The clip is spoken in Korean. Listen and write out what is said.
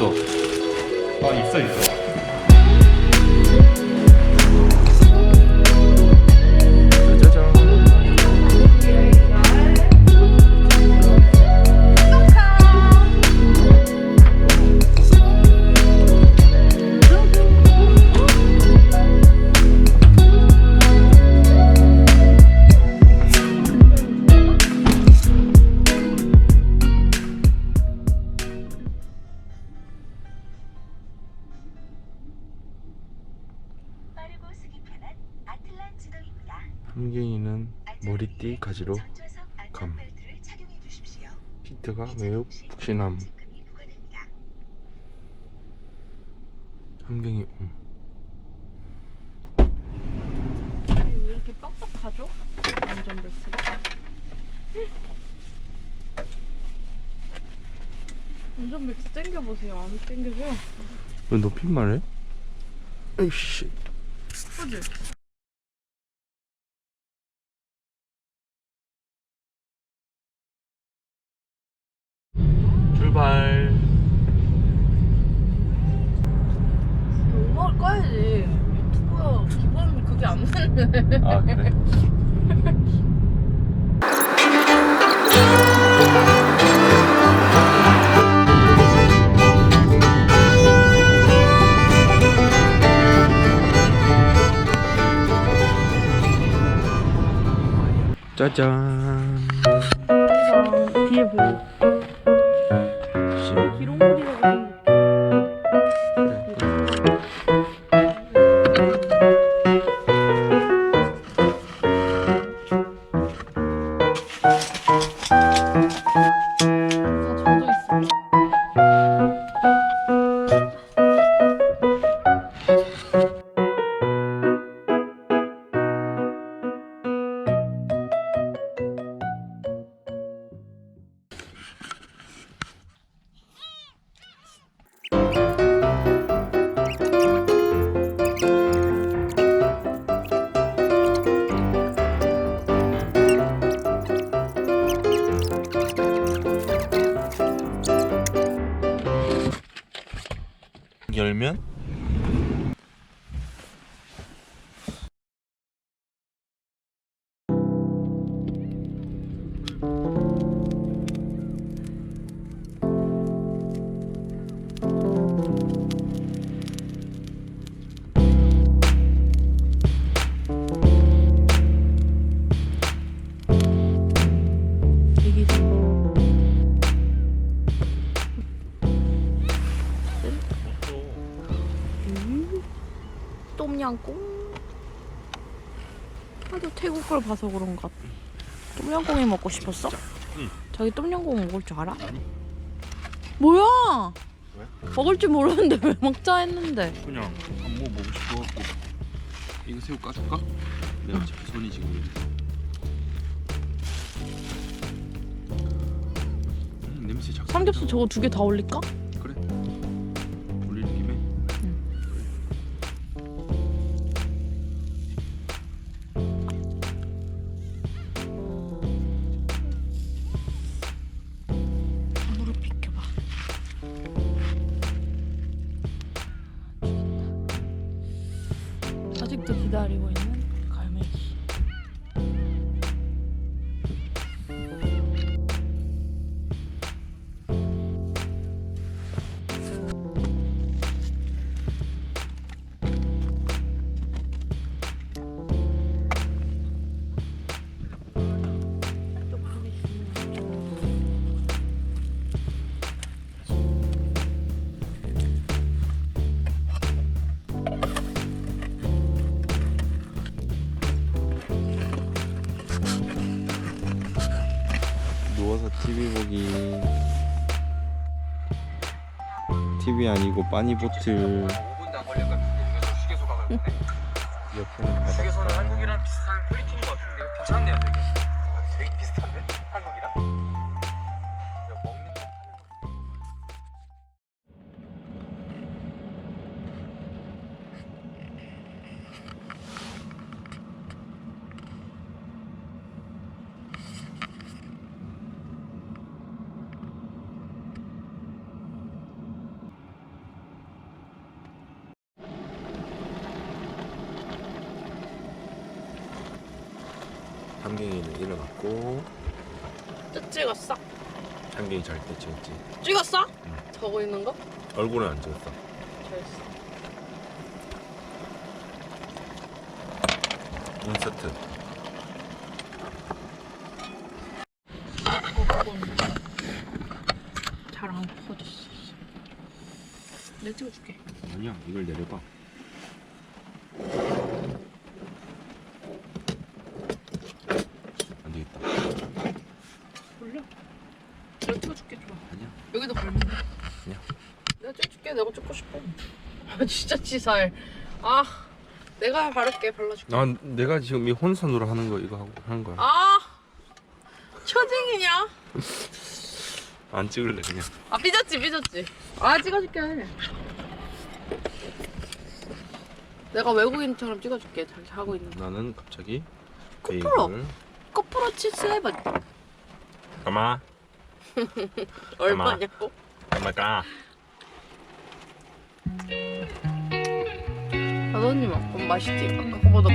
없어. 아 있어 있어. 함경이는 머리띠 전좌석 감. 히트가 매우 푹신함. 함경이 음. 왜 이렇게 빡빡하죠? 안전벨트가 안전벨트 당겨보세요 안 당겨져요 왜 높임말해? 에이씨. 그지? 출발. 음악을 꺼야지 유튜브야 기본 그게 안 되네 아 그래? 짜잔. 항상 뒤에 보고 열면 똠양꿍 하도 태국 걸 봐서 그런가 똠양꿍이 먹고 싶었어? 응. 자기 똠양꿍 먹을 줄 알아? 뭐야? 왜? 먹을 줄 모르는데 왜 먹자 했는데 그냥 안 먹어보고 싶어갖고 이거 새우 까줄까? 내가 제 손이 지금 음, 냄새 작 삼겹살 저거 두 개 다 올릴까? 누워서 TV 보기. TV 아니고 빠니보틀. 5분도 안 걸려가지고 여기서 휴게소 가면 옆에는 휴게소는 한국이랑 비슷한 퀄리티인 것 같은데 괜찮네요 되게. 되게 비슷한데? 한국이랑? 함경이는 일어났고 쭉 찍었어? 함경이 잘 때 찍었지. 찍었어? 응. 저거 있는 거? 얼굴은 안 찍었어. 잘했어. 인서트. 잘안 퍼졌어. 내가 찍어줄게. 아니야 이걸 내려봐. 안 되겠다. 몰라. 내가 찍어줄게 좋아. 아니야. 여기도 돼. 아니야. 내가 찍어줄게. 내가 찍고 싶어. 아 진짜 치사해. 아 내가 바를게 발라줄게. 난 내가 지금 이 혼선으로 하는 거 이거 하고 하는 거야. 아 초딩이냐? 안 찍을래 그냥. 아 삐졌지 삐졌지. 아 찍어줄게. 내가 외국인처럼 찍어줄게. 잘 하고 있는 거. 나는 갑자기. 베이글. 치즈 해봐. 가마. 얼마냐고? 가마가. 아버님 아까 맛있지? 아까 거보다